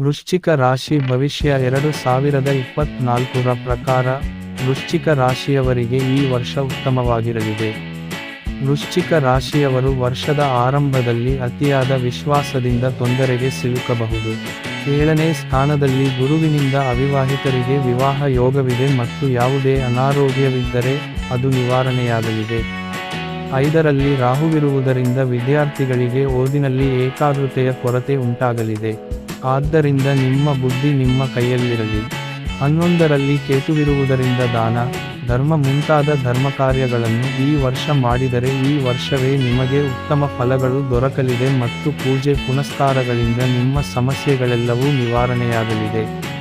ವೃಶ್ಚಿಕ ರಾಶಿ ಭವಿಷ್ಯ ಎರಡು ಸಾವಿರದ ಇಪ್ಪತ್ನಾಲ್ಕರ ಪ್ರಕಾರ, ವೃಶ್ಚಿಕ ರಾಶಿಯವರಿಗೆ ಈ ವರ್ಷ ಉತ್ತಮವಾಗಿರಲಿದೆ. ವೃಶ್ಚಿಕ ರಾಶಿಯವರು ವರ್ಷದ ಆರಂಭದಲ್ಲಿ ಅತಿಯಾದ ವಿಶ್ವಾಸದಿಂದ ತೊಂದರೆಗೆ ಸಿಲುಕಬಹುದು. ಏಳನೇ ಸ್ಥಾನದಲ್ಲಿ ಗುರುವಿನಿಂದ ಅವಿವಾಹಿತರಿಗೆ ವಿವಾಹ ಯೋಗವಿದೆ ಮತ್ತು ಯಾವುದೇ ಅನಾರೋಗ್ಯವಿದ್ದರೆ ಅದು ನಿವಾರಣೆಯಾಗಲಿದೆ. ಐದರಲ್ಲಿ ರಾಹುವಿರುವುದರಿಂದ ವಿದ್ಯಾರ್ಥಿಗಳಿಗೆ ಓದಿನಲ್ಲಿ ಏಕಾಗ್ರತೆಯ ಕೊರತೆ ಉಂಟಾಗಲಿದೆ. ಆದ್ದರಿಂದ ನಿಮ್ಮ ಬುದ್ಧಿ ನಿಮ್ಮ ಕೈಯಲ್ಲಿರಲಿ. ಹನ್ನೊಂದರಲ್ಲಿ ಕೇತುವಿರುವುದರಿಂದ ದಾನ, ಧರ್ಮ ಮುಂತಾದ ಧರ್ಮ ಕಾರ್ಯಗಳನ್ನು ಈ ವರ್ಷ ಮಾಡಿದರೆ ಈ ವರ್ಷವೇ ನಿಮಗೆ ಉತ್ತಮ ಫಲಗಳು ದೊರಕಲಿದೆ ಮತ್ತು ಪೂಜೆ ಪುನಸ್ಕಾರಗಳಿಂದ ನಿಮ್ಮ ಸಮಸ್ಯೆಗಳೆಲ್ಲವೂ ನಿವಾರಣೆಯಾಗಲಿದೆ.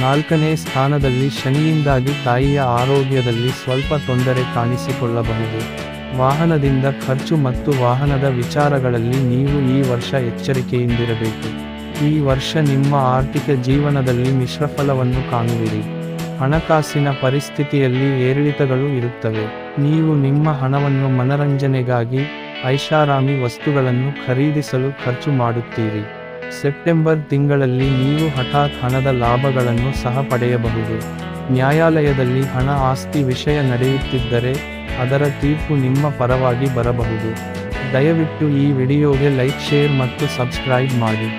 ನಾಲ್ಕನೇ ಸ್ಥಾನದಲ್ಲಿ ಶನಿಯಿಂದಾಗಿ ತಾಯಿಯ ಆರೋಗ್ಯದಲ್ಲಿ ಸ್ವಲ್ಪ ತೊಂದರೆ ಕಾಣಿಸಿಕೊಳ್ಳಬಹುದು. ವಾಹನದಿಂದ ಖರ್ಚು ಮತ್ತು ವಾಹನದ ವಿಚಾರಗಳಲ್ಲಿ ನೀವು ಈ ವರ್ಷ ಎಚ್ಚರಿಕೆಯಿಂದಿರಬೇಕು. ಈ ವರ್ಷ ನಿಮ್ಮ ಆರ್ಥಿಕ ಜೀವನದಲ್ಲಿ ಮಿಶ್ರಫಲವನ್ನು ಕಾಣುವಿರಿ. ಹಣಕಾಸಿನ ಪರಿಸ್ಥಿತಿಯಲ್ಲಿ ಏರಿಳಿತಗಳು ಇರುತ್ತವೆ. ನೀವು ನಿಮ್ಮ ಹಣವನ್ನು ಮನರಂಜನೆಗಾಗಿ ಐಷಾರಾಮಿ ವಸ್ತುಗಳನ್ನು ಖರೀದಿಸಲು ಖರ್ಚು ಮಾಡುತ್ತೀರಿ. ಸೆಪ್ಟೆಂಬರ್ ತಿಂಗಳಲ್ಲಿ ನೀವು ಹಠಾತ್ ಹಣದ ಲಾಭಗಳನ್ನು ಸಹ ಪಡೆಯಬಹುದು. ನ್ಯಾಯಾಲಯದಲ್ಲಿ ಹಣ ಆಸ್ತಿ ವಿಷಯ ನಡೆಯುತ್ತಿದ್ದರೆ ಅದರ ತೀರ್ಪು ನಿಮ್ಮ ಪರವಾಗಿ ಬರಬಹುದು. ದಯವಿಟ್ಟು ಈ ವಿಡಿಯೋಗೆ ಲೈಕ್, ಶೇರ್ ಮತ್ತು ಸಬ್ಸ್ಕ್ರೈಬ್ ಮಾಡಿ.